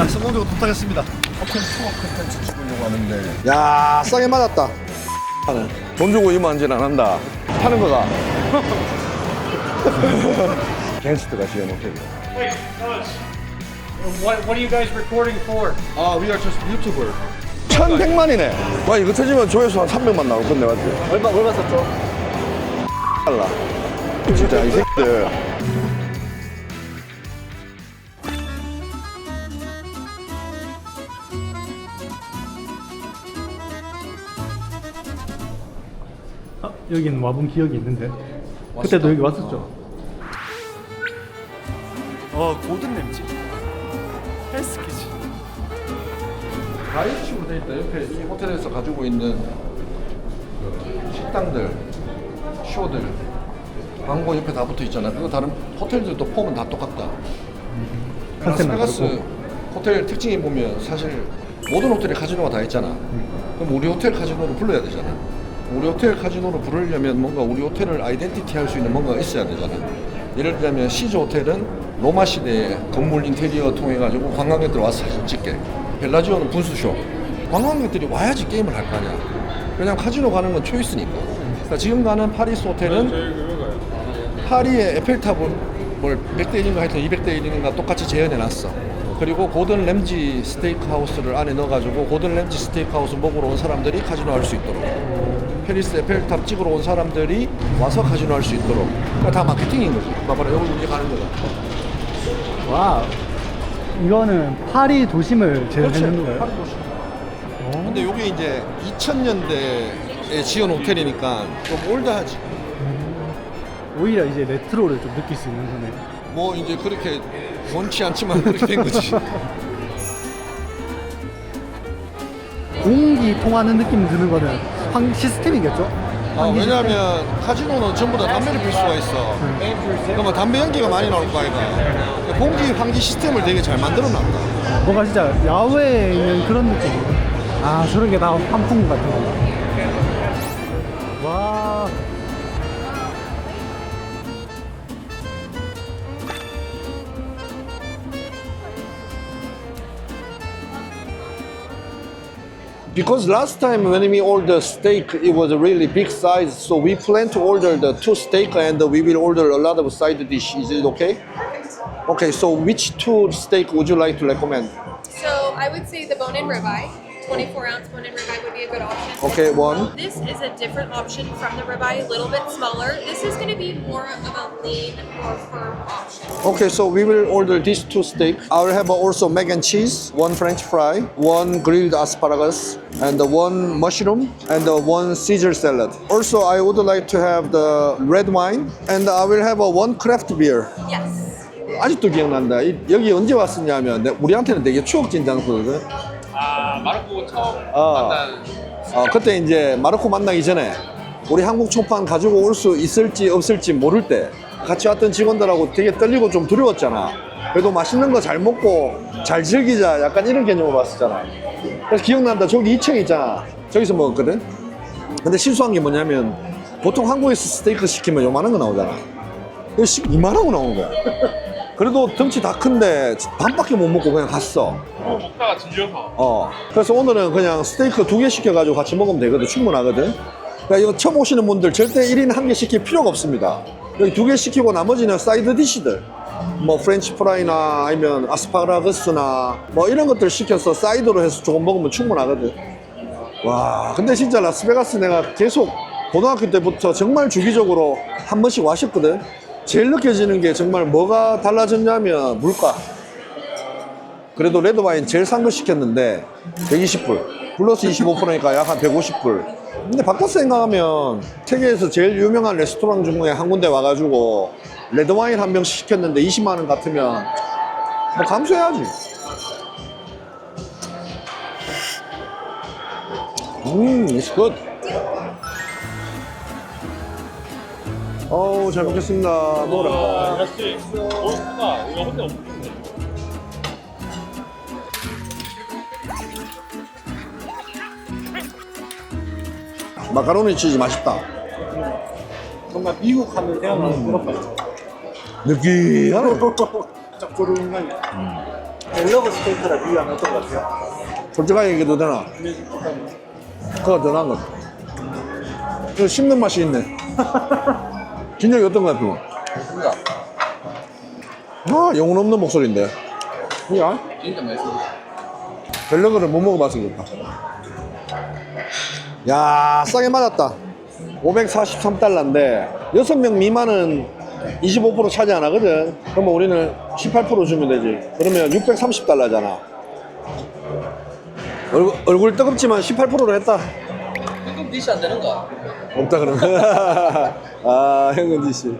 자, 성공적으로 도착했습니다. 호텔 투어 컨텐츠 찍으려고 하는데 야, 싸게 맞았다. 돈 주고 이만질 안 한다. 타는 거가. 갱스트가 지은 호텔이야. What, what are you guys recording for? 아, we are just YouTuber. 1100만이네. 와 이거 터지면 조회수 한 300만 나올 건데 맞지? 얼마, 얼마 썼죠? 달라. 진짜 이 새끼들. 아, 여긴 와본 기억이 있는데. 그때도 여기 왔었죠. 어, 고든 램지. 헬스키지. 가이드식으로 돼 있다. 옆에 이 호텔에서 가지고 있는 그 식당들, 쇼들, 광고 옆에 다 붙어 있잖아. 그거 다른 호텔들도 폼은 다 똑같다. 컨셉만 라스베가스. 호텔 특징이 보면 사실 모든 호텔에 카지노가 다 있잖아. 그럼 우리 호텔 카지노를 불러야 되잖아. 우리 호텔 카지노를 부르려면 뭔가 우리 호텔을 아이덴티티 할 수 있는 뭔가가 있어야 되잖아. 예를 들면 시즈 호텔은 로마 시대의 건물 인테리어 통해 가지고 관광객들 와서 사진 찍게. 벨라지오는 분수쇼. 관광객들이 와야지 게임을 할 거 아니야. 왜냐면 카지노 가는 건 초이스니까. 그러니까 지금 가는 파리스 호텔은 파리의 에펠탑을 100대 1인가 하여튼 200대 1인가 똑같이 재현해 놨어. 그리고 고든 램지 스테이크 하우스를 안에 넣어가지고 고든 램지 스테이크 하우스 먹으러 온 사람들이 카지노 할 수 있도록. 페리스 에펠탑 찍으러 온 사람들이 와서 카지노 할 수 있도록. 그러니까 다 마케팅인 거지. 봐봐라, 여기 우리 가는 거다. 와. 이거는 파리 도심을 재현하는 거예요? 파리 도시. 어? 근데 이게 이제 2000년대에 지은 호텔이니까 좀 올드하지. 오히려 이제 레트로를 좀 느낄 수 있는 거네. 뭐 이제 그렇게 원치 않지만 그렇게 된 거지. 공기 통하는 느낌 드는 거는 황 시스템이겠죠? 아, 환기 왜냐하면 카지노는 전부 다 담배를 필 수가 있어. 그러면 담배 연기가 많이 나올 거 아이가. 공기 환기 시스템을 되게 잘 만들어 놨다. 뭔가 진짜 야외에 있는 그런 느낌. 아 저런 게다 환풍 같은 거. Because last time when we ordered steak, it was a really big size, so we plan to order the two steak and we will order a lot of side dish. Is it okay? Okay, so which two steak would you like to recommend? So I would say the bone-in ribeye, 24 ounce bone-in ribeye would be a good option. Okay, one. This is a different option from the ribeye, a little bit smaller. This is going to be more of a lean, more firm option. Okay, so we will order these two steak. I will have also mac and cheese, one French fry, one grilled asparagus, and one mushroom, and one Caesar salad. Also, I would like to have the red wine, and I will have a one craft beer. Yes. 아직도 기억난다. 이- 여기 언제 왔었냐면 내- 우리한테는 되게 추억진 장소거든. 아 마르코 처음 어. 만난 어, 그때 이제 마르코 만나기 전에 우리 한국 초판 가지고 올 수 있을지 없을지 모를 때 같이 왔던 직원들하고 되게 떨리고 좀 두려웠잖아. 그래도 맛있는 거 잘 먹고 잘 즐기자 약간 이런 개념으로 왔었잖아. 그래서 기억난다. 저기 2층 있잖아. 저기서 먹었거든. 근데 실수한 게 뭐냐면 보통 한국에서 스테이크 시키면 요만한 거 나오잖아. 이거 시- 이만한 거 나오는 거야. 그래도 덩치 다 큰데 반밖에 못 먹고 그냥 갔어. 또 먹다가 질려서 어. 그래서 오늘은 그냥 스테이크 두 개 시켜가지고 같이 먹으면 되거든. 충분하거든. 그러니까 이거 처음 오시는 분들 절대 1인 한 개 시킬 필요가 없습니다. 여기 두 개 시키고 나머지는 사이드 디시들. 뭐 프렌치 프라이나 아니면 아스파라거스나 뭐 이런 것들 시켜서 사이드로 해서 조금 먹으면 충분하거든. 와, 근데 진짜 라스베가스 내가 계속 고등학교 때부터 정말 주기적으로 한 번씩 와셨거든. 제일 느껴지는 게 정말 뭐가 달라졌냐면 물가. 그래도 레드와인 제일 싼 거 시켰는데 120불. 플러스 25%니까 약 한 150불. 근데 바꿔서 생각하면 세계에서 제일 유명한 레스토랑 중에 한 군데 와가지고 레드와인 한 병 시켰는데 20만 원 같으면 뭐 감수해야지. 음, it's good 어우 잘 먹겠습니다 먹어라 역시 멋있구나 이거 혼자 없는데 마카로니 치즈 맛있다 뭔가 미국 하면 생각나는 유럽 같죠. 느끼하네 짭조름하게. 벨러그 스테이크랑 비교하면 어떤 것 같아요? 솔직하게 얘기해도 되나? 그거 더 나은 것 같아. 그 씹는 맛이 있네. 진영이 어떤 것 같아? 아, 영혼 없는 목소리인데. 뭐야? 진짜 맛있어. 벨러그를 못 먹어봐서 그렇다. 야, 싸게 맞았다. 543달러인데, 6명 미만은 25% 차지 안 하거든. 그러면 우리는 18% 주면 되지. 그러면 630달러잖아. 얼굴, 얼굴 뜨겁지만 18%로 했다. 디시 안 되는 거? 없다 그러면. 아, 현근지 씨.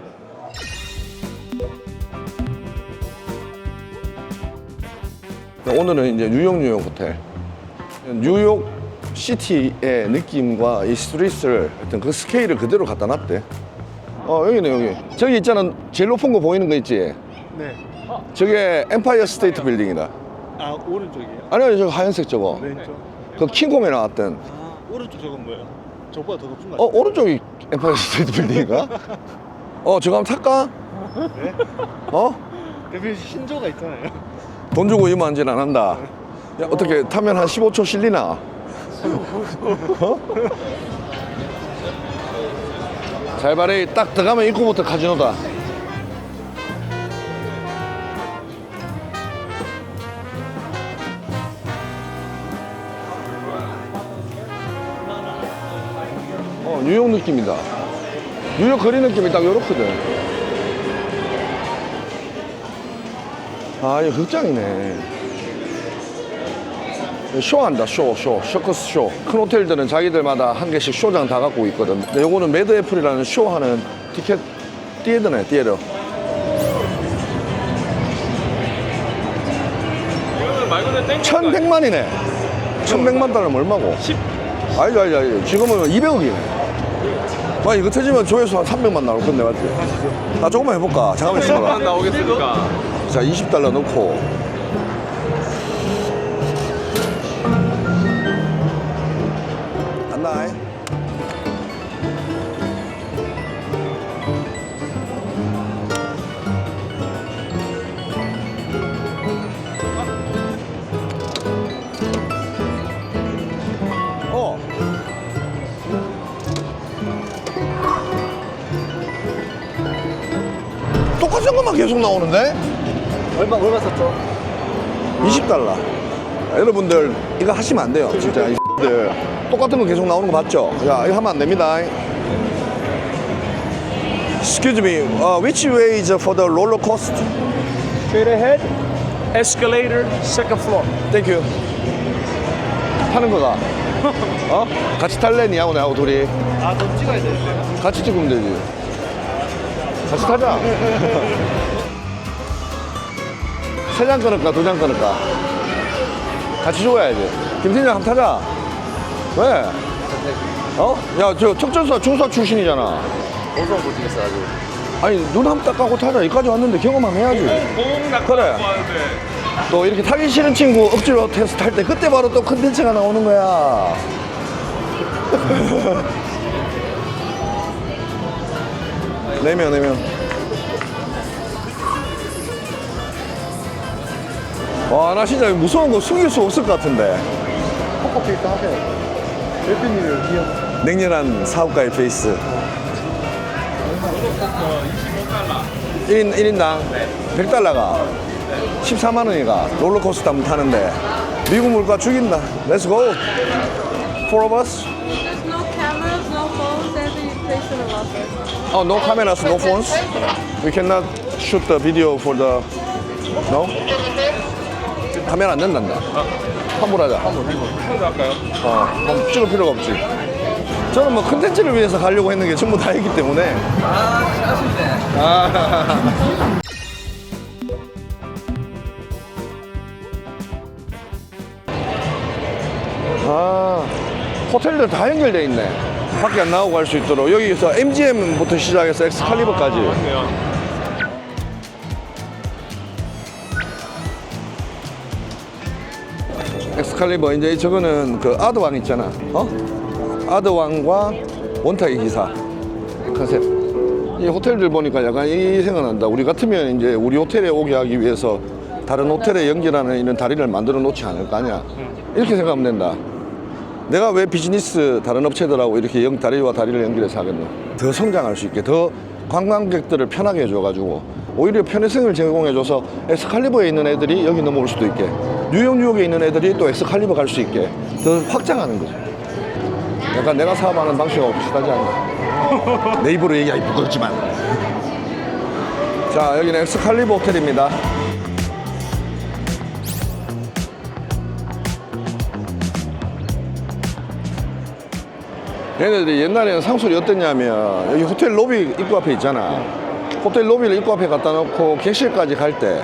오늘은 이제 뉴욕 뉴욕 호텔. 뉴욕 시티의 느낌과 이 스트리트를 어떤 그 스케일을 그대로 갖다 놨대. 어, 여기네, 여기. 저기 있잖아. 제일 높은 거 보이는 거 있지? 네. 저게 엠파이어 스테이트 빌딩이다. 아 오른쪽이에요? 아니요, 저거 하얀색 저거. 왼쪽. 그 킹콩에 나왔던. 아 오른쪽 저건 뭐예요? 저보다 더 높은 거 어, 오른쪽이 엠파이어 스테이트 빌딩인가? 어, 저거 한번 탈까? 네? 어? 대표님 신조가 있잖아요. 돈 주고 이만질 안 한다. 야, 어떻게 타면 한 15초 실리나? 어? 잘 말해. 딱 들어가면 입구부터 카지노다. 뉴욕 느낌이다. 뉴욕 거리 느낌이 딱 요렇거든. 아, 이거 극장이네. 쇼한다, 쇼, 쇼. 서커스 쇼. 큰 호텔들은 자기들마다 한 개씩 쇼장 다 갖고 있거든. 근데 요거는 매드 애플이라는 쇼하는 티켓 띠에드네, 띠에드. 1100만이네. 1100만 달러면 얼마고? 10. 아니지, 아니지, 아니지. 지금은 200억이네. 와, 이거 터지면 조회수 한 300만 나올 건데, 맞지? 아, 조금만 해볼까? 잠깐만 있어봐. 나오겠습니까? 자, 20달러 넣고. 똑같은 것만 계속 나오는데? 얼마 얼마 썼죠? 20달러. 여러분들 이거 하시면 안 돼요. 진짜 이들 똑같은 거 계속 나오는 거 봤죠? 야 이거 하면 안 됩니다. Excuse me, uh, which way is for the roller coaster? Straight ahead, escalator, second floor. Thank you. 타는 거가. 어? 같이 탈래? 니 하고 나하고 둘이. 아돈 찍어야 되는데. 같이 찍으면 되지. 같이 타자. 세 장 끊을까, 두 장 끊을까? 같이 줘야지. 김 팀장 한번 타자. 왜? 어? 야, 저 척전사 중사 출신이잖아. 어서 못 찍겠어 아주. 아니, 눈 한번 딱 감고 타자. 여기까지 왔는데 경험하면 해야지. 공 낙하 그래. 또 이렇게 타기 싫은 친구 억지로 테스트 할 때 그때 바로 또 컨텐츠가 나오는 거야. 네 명, 네 명. 와, 나 진짜 무서운 거 숨길 수 없을 것 같은데. 포커페이스 하세요. 대표님을 기억. 냉철한 사업가의 페이스. 1인, 1인당 100달러가 14만 원이가 롤러코스터 한번 타는데 미국 물가 죽인다. Go. Four of us. Oh, no cameras, no phones. We cannot shoot the video for the. No? 하면 안 된단다. 환불하자. 환불. 먼저 할까요? 어, 그럼 찍을 필요가 없지. 저는 뭐 컨텐츠를 위해서 가려고 했는 게 전부 다 있기 때문에. 아, 호텔들 다 연결돼 있네. 밖에 안 나오고 갈수 있도록 여기서 MGM부터 시작해서 엑스칼리버까지. 맞네요. 엑스칼리버 이제 저거는 그 아드왕 있잖아. 어? 아드왕과 원탁의 기사 컨셉. 이 호텔들 보니까 약간 이 생각난다. 우리 같으면 이제 우리 호텔에 오게 하기 위해서 다른 호텔에 연결하는 이런 다리를 만들어 놓지 않을 거 아니야. 이렇게 생각하면 된다. 내가 왜 비즈니스 다른 업체들하고 이렇게 연, 다리와 다리를 연결해서 하겠노? 더 성장할 수 있게, 더 관광객들을 편하게 해줘가지고 오히려 편의성을 제공해줘서 엑스칼리버에 있는 애들이 여기 넘어올 수도 있게 뉴욕 뉴욕에 있는 애들이 또 엑스칼리버 갈 수 있게 더 확장하는 거죠. 약간 내가 사업하는 방식하고 비슷하지 않나? 내 입으로 얘기하기 부끄럽지만. 자, 여기는 엑스칼리버 호텔입니다. 얘네들이 옛날에는 상술이 어땠냐면 여기 호텔 로비 입구 앞에 있잖아. 호텔 로비를 입구 앞에 갖다 놓고 객실까지 갈 때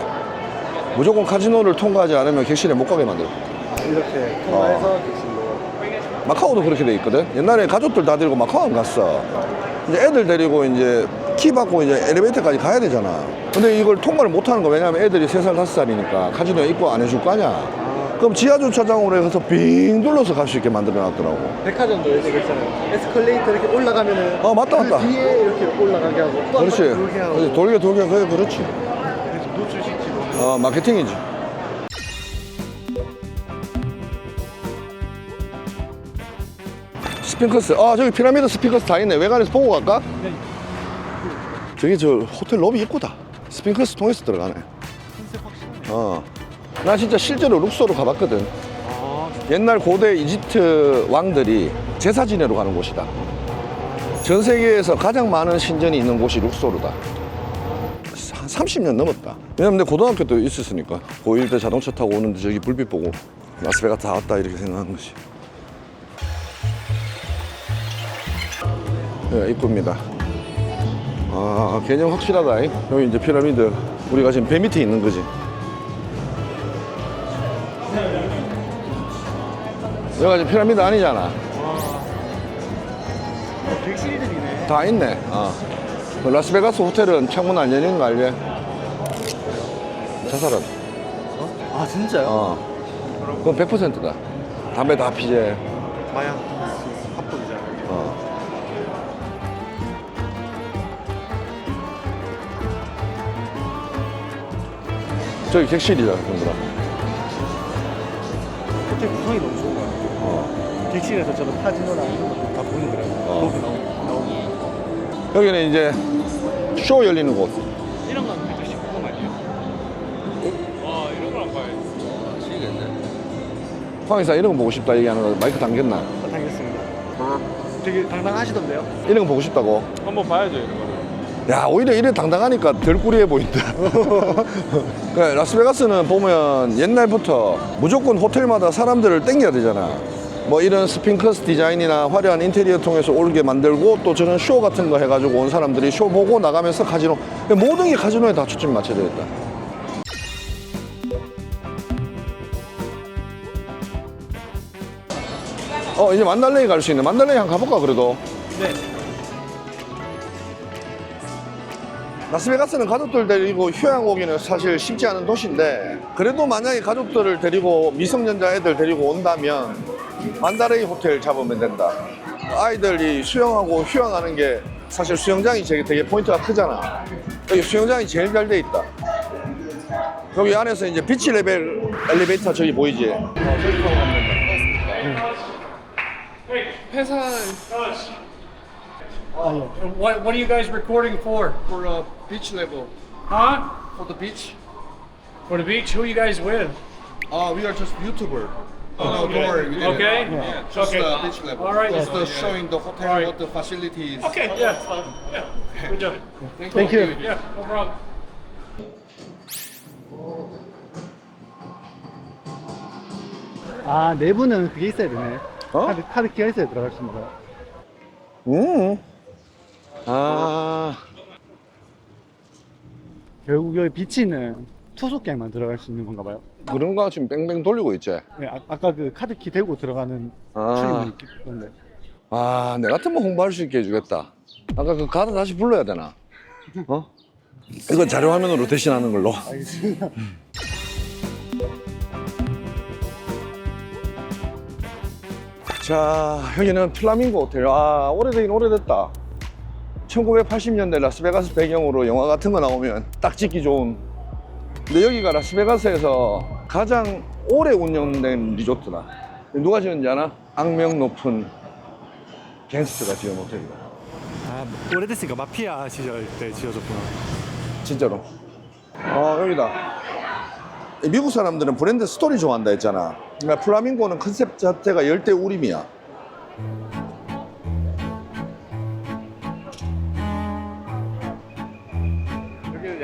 무조건 카지노를 통과하지 않으면 객실에 못 가게 만들어. 이렇게 통화해서 마카오도 그렇게 돼 있거든. 옛날에 가족들 다 데리고 마카오 안 갔어. 이제 애들 데리고 이제 키 받고 이제 엘리베이터까지 가야 되잖아. 근데 이걸 통과를 못 하는 거 왜냐면 애들이 세살 다섯 살이니까 카지노 입고 안 해줄 거 아니야. 그럼 지하 주차장으로 해서 빙 둘러서 갈 수 있게 만들어 놨더라고. 백화점도 이렇게 있잖아요. 에스컬레이터 이렇게 올라가면은 어, 맞다, 맞다. 그 뒤에 이렇게 올라가게 하고 또 그렇지. 돌게 하고 그렇지. 돌게 돌게 그래 그렇지. 그래서 노출시키고 어 마케팅이지. 스핑크스. 아 저기 피라미드 스핑크스 다 있네. 외관에서 보고 갈까? 저기 저 호텔 로비 입구다. 스핑크스 통해서 들어가네. 어. 나 진짜 실제로 룩소로 가봤거든. 옛날 고대 이집트 왕들이 제사 지내러 가는 곳이다. 전 세계에서 가장 많은 신전이 있는 곳이 룩소르다. 한 30년 넘었다. 왜냐면 내 고등학교 때 있었으니까. 고1 때 자동차 타고 오는데 저기 불빛 보고 라스베가스 다 왔다 이렇게 생각하는 것이. 네, 입구입니다. 아, 개념 확실하다. 잉? 여기 이제 피라미드. 우리가 지금 배 밑에 있는 거지. 여기가 지금 피라미드 아니잖아. 객실들이네. 다 있네. 어. 그 라스베가스 호텔은 창문 안 열리는 거 알지? 자살은. 아 진짜요? 어. 그건 100%다. 담배 다 피제. 마약 합법이잖아요. 어. 저기 객실이다, 형들아. 호텔 구성이 너무 좋은 것 같아요. 어. 객실에서 저는 것도 다 보이는 거라고. 어. 거기 나오고. 나오고. 여기는 이제 쇼 열리는 곳. 이런 건 119금 아니에요? 아 이런 거랑 봐야지. 황의사 이런 거 보고 싶다 얘기하는 거 마이크 당겼나? 다 당했습니다. 되게 당당하시던데요? 이런 거 보고 싶다고? 한번 봐야죠 이런 거를. 야 오히려 이래 당당하니까 덜 꾸리해 보인다. 그러니까 라스베가스는 보면 옛날부터 무조건 호텔마다 사람들을 땡겨야 되잖아. 뭐 이런 스핑크스 디자인이나 화려한 인테리어 통해서 올게 만들고 또 저런 쇼 같은 거 해가지고 온 사람들이 쇼 보고 나가면서 카지노. 모든 게 카지노에 다 초점이 맞춰져 있다. 어 이제 만달레이 갈 수 있네. 만달레이 한번 가볼까 그래도? 네. 라스베가스는 가족들 데리고 휴양 오기는 사실 쉽지 않은 도시인데 그래도 만약에 가족들을 데리고 미성년자 애들 데리고 온다면 만다레이 호텔 잡으면 된다. 아이들이 수영하고 휴양하는 게 사실 수영장이 되게, 되게 포인트가 크잖아. 여기 수영장이 제일 잘 돼 있다. 여기 안에서 이제 비치 레벨 엘리베이터 저기 보이지? What, what are you guys recording for? For uh, beach level. Huh? For the beach. For the beach? Who you guys with? Uh, we are just YouTuber. Oh, no, don't worry. we didn't. Okay. Yeah, just Okay. uh, beach level. All right. Just uh, showing the hotel, All right. what the facilities. Okay, yeah, it's fine. Yeah, good job. Thank you. Yeah, no problem. 아 내부는 그게 있어야 되네. 어? 카드, 카드 키가 있어야 들어갈 수 있는 거야. 음. 아. 결국 여기 비치는 투숙객만 들어갈 수 있는 건가 봐요. 그런 거 지금 뺑뺑 돌리고 있지? 네, 아, 아까 그 카드 키 대고 들어가는 아. 출입문이 있던데. 아, 내 같으면 홍보할 수 있게 해주겠다. 아까 그 카드 다시 불러야 되나? 어? 이건 자료 화면으로 대신하는 걸로. 알겠습니다. 자, 여기는 플라밍고 호텔. 아, 오래되긴 오래됐다. 1980년대 라스베가스 배경으로 영화 같은 거 나오면 딱 찍기 좋은 근데 여기가 라스베가스에서 가장 오래 운영된 리조트다. 누가 지었는지 아나? 악명 높은 갱스트가 지은 호텔이다. 아 오래됐으니까 마피아 시절 때 지어졌구나 진짜로. 어, 여기다. 이 미국 사람들은 브랜드 스토리 좋아한다 했잖아. 그러니까 플라밍고는 컨셉 자체가 열대 우림이야.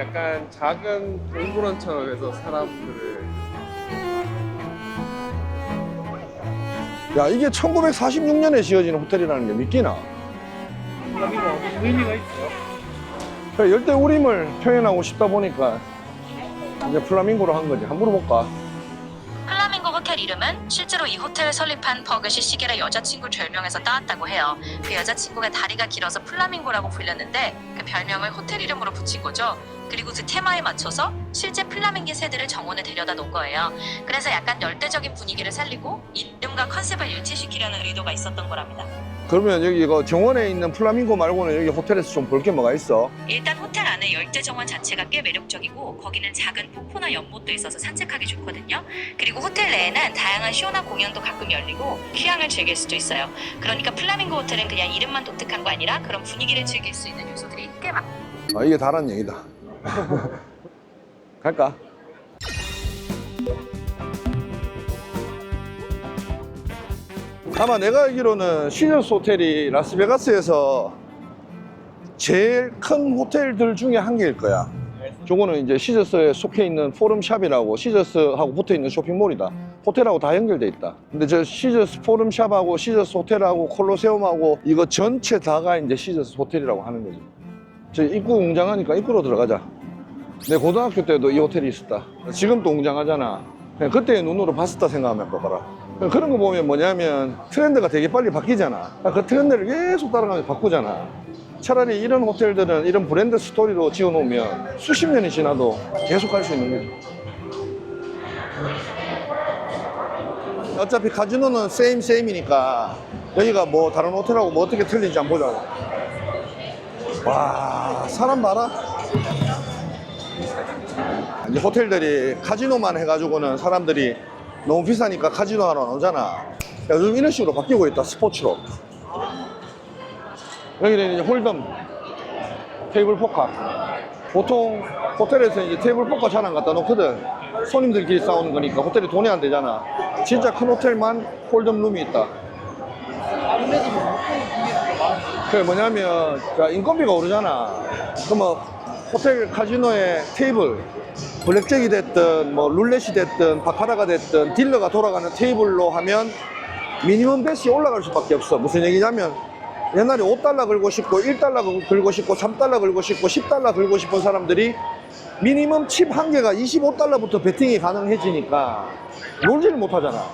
약간 작은 동물원처럼 해서 사람들을 야, 이게 1946년에 지어진 호텔이라는 게 믿기나? 의미가 있어요. 그래, 열대 우림을 표현하고 싶다 보니까 이제 플라밍고로 한 거지. 한번 물어볼까? 플라밍고 호텔 이름은 실제로 이 호텔을 설립한 버그시 시겔의 여자친구 별명에서 따왔다고 해요. 그 여자친구가 다리가 길어서 플라밍고라고 불렸는데 그 별명을 호텔 이름으로 붙인 거죠. 그리고 그 테마에 맞춰서 실제 플라밍기 새들을 정원에 데려다 놓은 거예요. 그래서 약간 열대적인 분위기를 살리고 이름과 컨셉을 일치시키려는 의도가 있었던 거랍니다. 그러면 여기 이거 정원에 있는 플라밍고 말고는 여기 호텔에서 좀 볼 게 뭐가 있어? 일단 호텔 안에 열대 정원 자체가 꽤 매력적이고 거기는 작은 폭포나 연못도 있어서 산책하기 좋거든요. 그리고 호텔 내에는 다양한 쇼나 공연도 가끔 열리고 휴양을 즐길 수도 있어요. 그러니까 플라밍고 호텔은 그냥 이름만 독특한 거 아니라 그런 분위기를 즐길 수 있는 요소들이 꽤 많. 아, 이게 다른 얘기다. 갈까? 아마 내가 알기로는 시저스 호텔이 라스베가스에서 제일 큰 호텔들 중에 한 개일 거야. 저거는 이제 시저스에 속해 있는 포럼샵이라고 시저스하고 붙어 있는 쇼핑몰이다. 호텔하고 다 연결돼 있다. 근데 저 시저스 포럼샵하고 시저스 호텔하고 콜로세움하고 이거 전체 다가 이제 시저스 호텔이라고 하는 거지. 저 입구 웅장하니까 입구로 들어가자. 내 고등학교 때도 이 호텔이 있었다. 지금도 웅장하잖아. 그때의 눈으로 봤었다 생각하면 봐봐라. 그런 거 보면 뭐냐면 트렌드가 되게 빨리 바뀌잖아. 그 트렌드를 계속 따라가면서 바꾸잖아. 차라리 이런 호텔들은 이런 브랜드 스토리로 지어놓으면 수십 년이 지나도 계속 갈 수 있는 거지. 어차피 카지노는 세임 세임이니까 여기가 뭐 다른 호텔하고 뭐 어떻게 틀린지 한번 보자. 와 사람 봐라. 이제 호텔들이 카지노만 해가지고는 사람들이 너무 비싸니까 카지노 하러 나오잖아. 요즘 이런 식으로 바뀌고 있다, 스포츠로. 여기는 이제 홀덤, 테이블 포커. 보통 호텔에서 이제 테이블 잘안 갖다 놓거든. 손님들끼리 싸우는 거니까 호텔이 돈이 안 되잖아. 진짜 큰 호텔만 홀덤 룸이 있다. 그게 뭐냐면 자, 인건비가 오르잖아. 그러면 호텔 카지노의 테이블 블랙잭이 됐든 뭐 룰렛이 됐든 바카라가 됐든 딜러가 돌아가는 테이블로 하면 미니멈 뱃이 올라갈 수밖에 없어. 무슨 얘기냐면 옛날에 5달러 걸고 싶고 1달러 걸고 싶고 3달러 걸고 싶고 10달러 걸고 싶은 사람들이 미니멈 칩 한 개가 25달러부터 베팅이 가능해지니까 놀지를 못하잖아.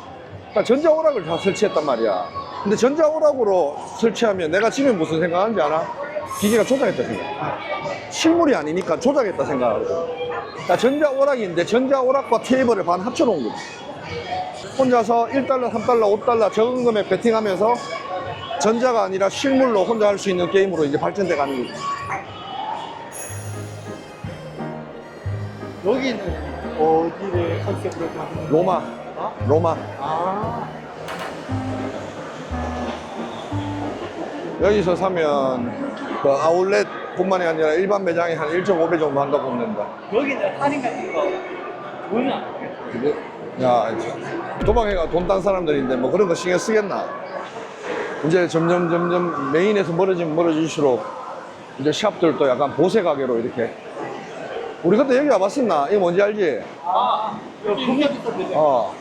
그러니까 전자오락을 다 설치했단 말이야. 근데 전자오락으로 설치하면 내가 집에 무슨 생각하는지 알아? 기계가 조작했다 생각. 실물이 아니니까 조작했다 생각하고. 그러니까 전자오락인데 전자오락과 테이블을 반 합쳐놓은 거지. 혼자서 1달러, 3달러, 5달러 적은 금액 베팅하면서 전자가 아니라 실물로 혼자 할 수 있는 게임으로 이제 발전돼 가는 거지. 여기는 어디를 컨셉으로 하는 로마. 로마. 아 여기서 사면 그 아울렛 뿐만이 아니라 일반 매장이 한 1.5배 정도 한다고 보면 된다. 여기는 할인 같은 거 보이면 안 돼. 근데 야 도박해가 돈 딴 사람들인데 뭐 그런 거 신경 쓰겠나 이제 점점 점점 메인에서 멀어지면 멀어질수록 이제 샵들도 약간 보세 가게로 이렇게 우리 그때 여기 와봤었나? 이거 뭔지 알지? 아, 겁나 비싼데. 어.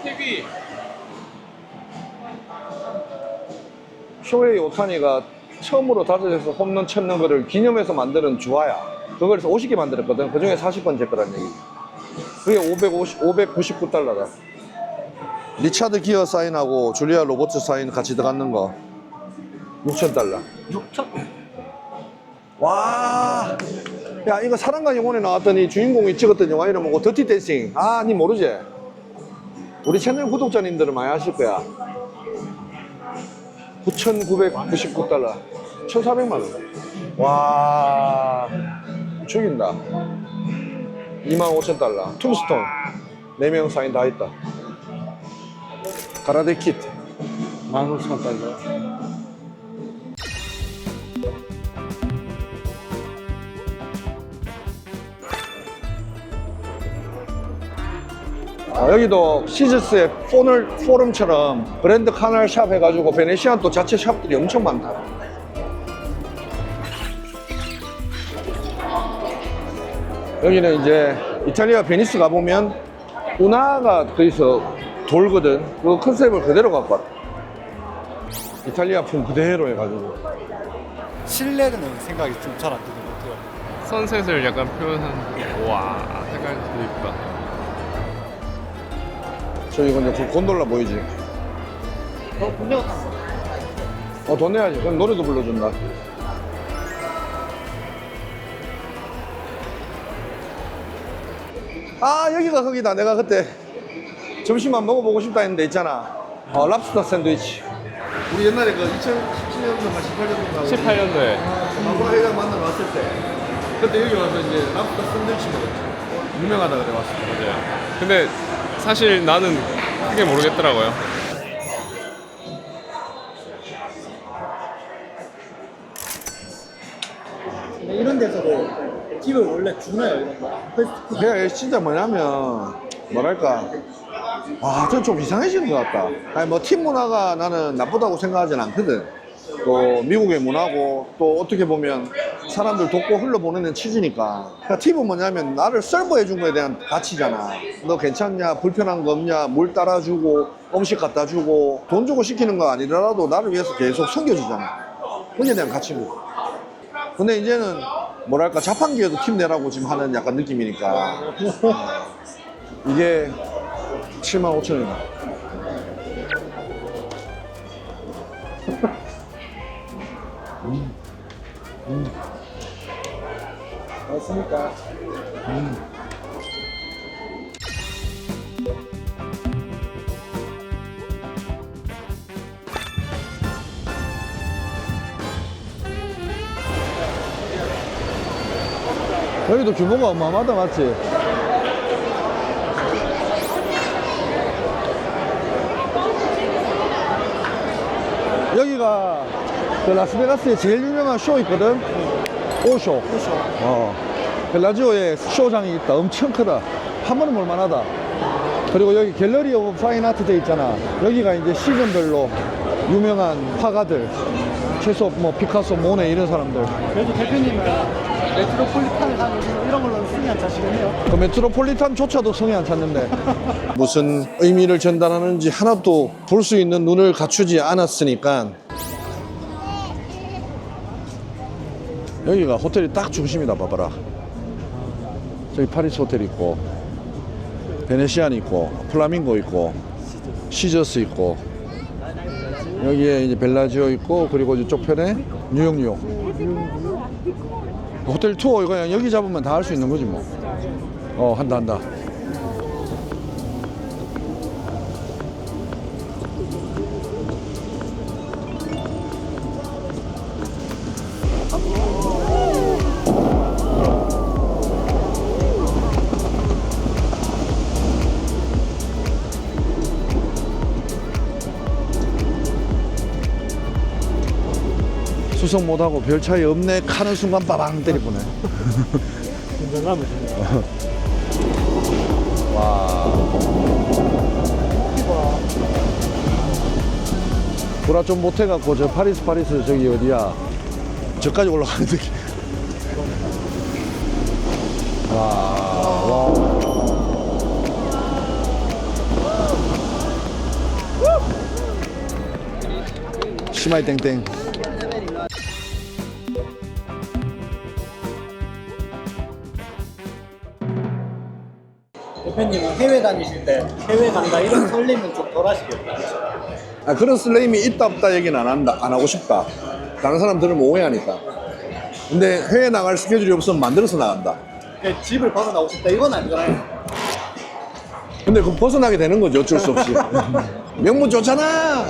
쇼헤이 오타니가 처음으로 다섯에서 홈런 쳤는 거를 기념해서 만드는 주화야. 그걸 해서 50개 만들었거든. 그 중에 40번 제 거란 얘기. 그게 550, 599달러다. 리차드 기어 사인하고 줄리아 로버츠 사인 같이 들어가는 거. 6,000달러. 6천. 와, 야 이거 사랑과 영혼에 나왔더니 주인공이 찍었던 영화 이름 뭐고 더티 댄싱. 아, 니 모르지? 우리 채널 구독자님들은 많이 아실 거야. 9,999달러, 1,400만 원. 와, 죽인다. 25,000달러. 툼스톤. 4명 사인 다 있다. 가라데 키트. 15,000달러. 아, 여기도 시즈스의 포널 포럼처럼 브랜드 카날 샵 해가지고 베네시안 또 자체 샵들이 엄청 많다. 여기는 이제 이탈리아 베니스 가보면 운하가 거기서 돌거든. 그 컨셉을 그대로 갖고 왔다. 이탈리아 품 그대로 해가지고. 실내는 생각이 좀 잘 안 드는 것 같아요. 선셋을 약간 표현한. 와, 색깔 되게 이쁘다. 저기 근데 그 곤돌라 보이지? 어, 분명 어, 돈 내야지. 그럼 노래도 불러준다. 아, 여기가 거기다. 내가 그때 점심만 먹어보고 싶다 했는데 있잖아. 어, 랍스터 샌드위치. 우리 옛날에 그 2017년도인가 18년도인가 18년도에. 마구라 회장 만나러 왔을 때 그때 여기 와서 이제 랍스터 샌드위치 먹었지. 유명하다 그래 왔어. 맞아요. 근데 사실 나는 크게 모르겠더라고요. 이런 데서도 팁을 원래 주나요, 이런 거? 패스트푸드 그게 진짜 뭐냐면 뭐랄까 아, 전좀 이상해지는 것 같다. 아니 뭐 팀 문화가 나는 나쁘다고 생각하진 않거든. 또 미국의 문화고 또 어떻게 보면 사람들 돕고 흘러보내는 취지니까. 그러니까 팁은 뭐냐면 나를 서브해 준 거에 대한 가치잖아. 너 괜찮냐? 불편한 거 없냐? 물 따라주고 음식 갖다 주고 돈 주고 시키는 거 아니더라도 나를 위해서 계속 섬겨주잖아. 그에 대한 가치고. 근데 이제는 뭐랄까 자판기에도 팀 내라고 지금 하는 약간 느낌이니까 이게 7만 5천 원이다. 맞습니까? 여기도 규모가 어마어마하다 맞지? 여기가 그 라스베가스에 제일 유명한 쇼 있거든? 오쇼. 오쇼. 어. 벨라지오에 쇼장이 있다. 엄청 크다. 한 번은 볼만하다. 그리고 여기 갤러리 오브 파인 아트 돼 있잖아. 여기가 이제 시즌별로 유명한 화가들. 최소 뭐 피카소, 모네 이런 사람들. 그래도 대표님은 메트로폴리탄을 하면서 이런 걸로 승리 안 차시겠네요. 그 메트로폴리탄조차도 성에 안 찼는데 무슨 의미를 전달하는지 하나도 볼 수 있는 눈을 갖추지 않았으니까 여기가 호텔이 딱 중심이다 봐봐라 저기 파리스 호텔 있고 베네시안 있고 플라밍고 있고 시저스 있고 여기에 이제 벨라지오 있고 그리고 이쪽 편에 뉴욕 뉴욕 호텔 투어 이거 그냥 여기 잡으면 다 할 수 있는 거지 뭐. 어 한다 한다. 수석 못하고 별 차이 없네 카는 순간 빠방 때리보네. 운전하면 되네요. 와. 보라 좀 못해갖고 저 파리스 파리스 저기 어디야 저까지 올라가는 느낌. 와. 와. 시마이 땡땡. 해외 다니실 때 해외 간다 이런 설렘은 좀 덜 하시겠다. 아, 그런 슬레임이 있다 없다 얘기는 안 한다 안 하고 싶다. 다른 사람 들으면 오해하니까. 근데 해외 나갈 스케줄이 없으면 만들어서 나간다. 그러니까 집을 벗어나고 싶다. 이건 아니잖아요. 근데 그 벗어나게 되는 거죠 어쩔 수 없이. 명분 좋잖아